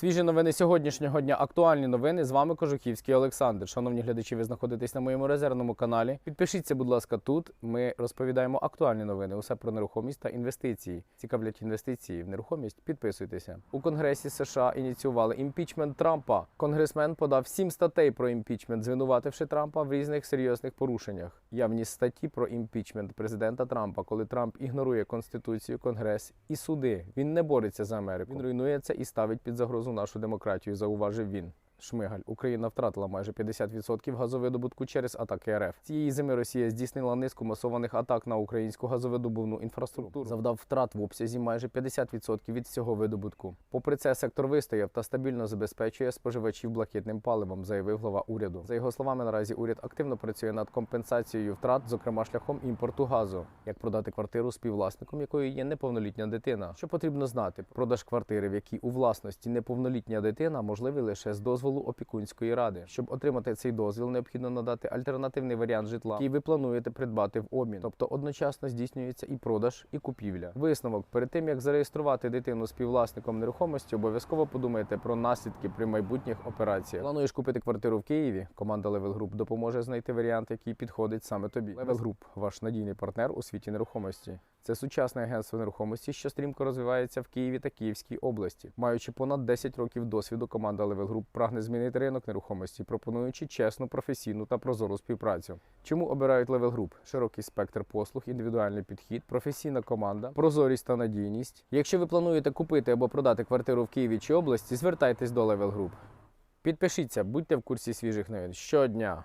Свіжі новини сьогоднішнього дня, актуальні новини. З вами Кожухівський Олександр. Шановні глядачі, ви знаходитесь на моєму резервному каналі. Підпишіться, будь ласка, тут. Ми розповідаємо актуальні новини. Усе про нерухомість та інвестиції. Цікавлять інвестиції в нерухомість. Підписуйтеся. У Конгресі США ініціювали імпічмент Трампа. Конгресмен подав сім статей про імпічмент, звинувативши Трампа в різних серйозних порушеннях. Явні статті про імпічмент президента Трампа, коли Трамп ігнорує конституцію, конгрес і суди. Він не бореться за Америку. Він руйнує це і ставить під загрозу нашу демократію. Зауважив він. Шмигаль, Україна втратила майже 50% газовидобутку через атаки РФ. Цієї зими Росія здійснила низку масованих атак на українську газовидобувну інфраструктуру. Завдав втрат в обсязі майже 50% від всього видобутку. Попри це, сектор вистояв та стабільно забезпечує споживачів блакитним паливом, заявив глава уряду. За його словами, наразі уряд активно працює над компенсацією втрат, зокрема шляхом імпорту газу. Як продати квартиру співвласником, якої є неповнолітня дитина? Що потрібно знати? Продаж квартири, в якій у власності неповнолітня дитина, можливий лише з дозволу опікунської ради. Щоб отримати цей дозвіл, необхідно надати альтернативний варіант житла, який ви плануєте придбати в обмін. Тобто одночасно здійснюється і продаж, і купівля. Висновок перед тим як зареєструвати дитину співвласником нерухомості, обов'язково подумайте про наслідки при майбутніх операціях. Плануєш купити квартиру в Києві? Команда Level Group допоможе знайти варіант, який підходить саме тобі. Level Group – ваш надійний партнер у світі нерухомості. Це сучасне агентство нерухомості, що стрімко розвивається в Києві та Київській області. Маючи понад 10 років досвіду, команда Level Group прагне змінити ринок нерухомості, пропонуючи чесну, професійну та прозору співпрацю. Чому обирають Level Group? Широкий спектр послуг, індивідуальний підхід, професійна команда, прозорість та надійність. Якщо ви плануєте купити або продати квартиру в Києві чи області, звертайтесь до Level Group. Підпишіться, будьте в курсі свіжих новин щодня.